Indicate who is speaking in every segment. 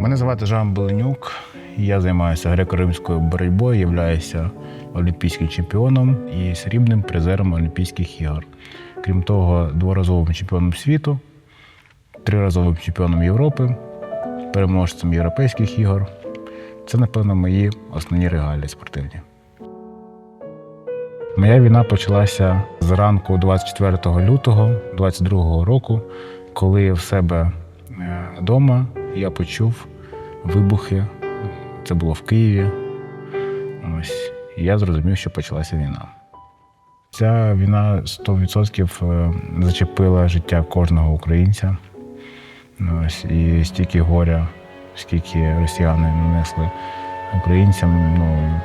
Speaker 1: Мене звати Жан Беленюк. Я займаюся греко-римською боротьбою, являюся олімпійським чемпіоном і срібним призером Олімпійських ігор. Крім того, дворазовим чемпіоном світу, триразовим чемпіоном Європи, переможцем європейських ігор. Це, напевно, мої основні регалії спортивні. Моя війна почалася зранку 24 лютого 22 року, коли в себе вдома я почув вибухи. Це було в Києві. Ось. Я зрозумів, що почалася війна. Ця війна 100% е, зачепила життя кожного українця. Ось. І стільки горя, скільки росіяни нанесли українцям, ну,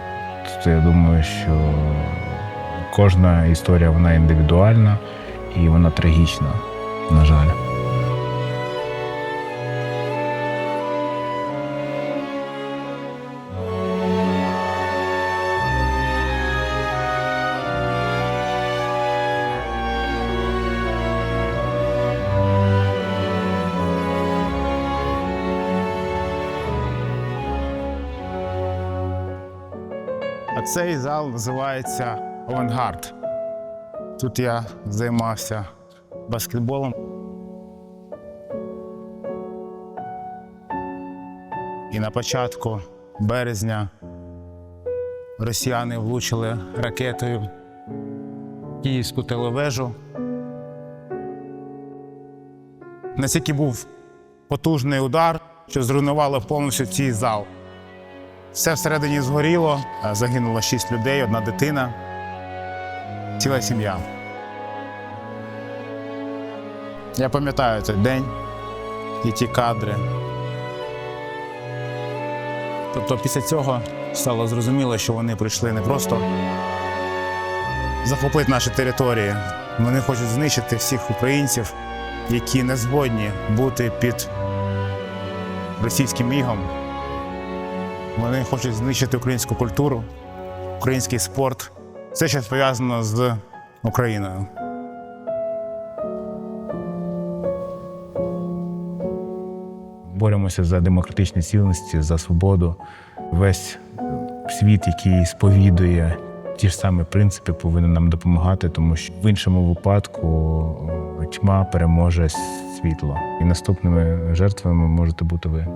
Speaker 1: це я думаю, що кожна історія вона індивідуальна і вона трагічна, на жаль.
Speaker 2: Цей зал називається Авангард. Тут я займався баскетболом. І на початку березня росіяни влучили ракетою Київську телевежу. Настільки був потужний удар, що зруйнувало повністю цей зал. Все всередині згоріло, загинуло шість людей, одна дитина, ціла сім'я. Я пам'ятаю цей день і ті кадри. Тобто після цього стало зрозуміло, що вони прийшли не просто захопити наші території, вони хочуть знищити всіх українців, які не згодні бути під російським ігом. Вони хочуть знищити українську культуру, український спорт, все, що пов'язано з Україною.
Speaker 1: боремося за демократичні цінності, за свободу. Весь світ, який сповідує ті ж самі принципи, повинен нам допомагати, тому що в іншому випадку тьма переможе світло. І наступними жертвами можете бути ви.